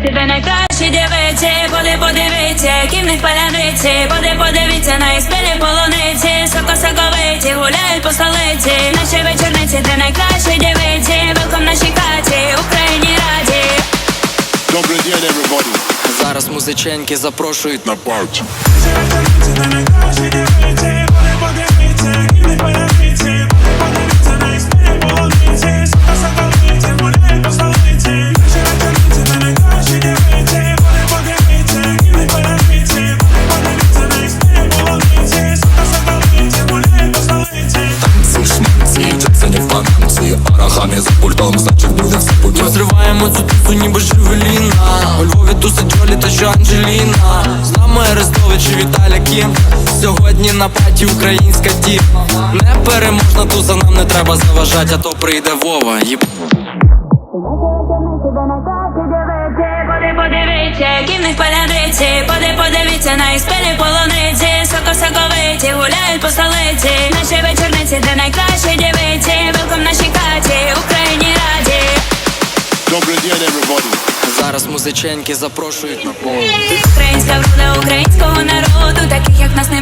де найкращі дівиці, поди подивіться, які в них паляниці, поди подивіться на їх полуниці, соко-соковиті, гуляють по столиці, наші вечорниці, де найкращі дівиці, велком нашій хаті, Україні раді. Добрый день, everybody. Зараз музиченьки запрошують на парті. Фананці Арахамі за пультом, значить буде все путем Розриваємо цю тусу, ніби живеліна. У Львові тусить Джолі та що Анджеліна. З нами Арестович і Віталя Кім. Сьогодні на паті українська тім Непереможна туса, нам не треба заважать, а то прийде Вова Їб... Поди подивіться, які в них паляниці, поди подивіться на полуниці, соко-соковиті, гуляють по столетті наші вечорниці, де найкращі дівиці, велком нашій хаті, Україні раді. Добрий день, everybody. Зараз музиченьки запрошують на пол Українська врода українського народу, таких як нас нема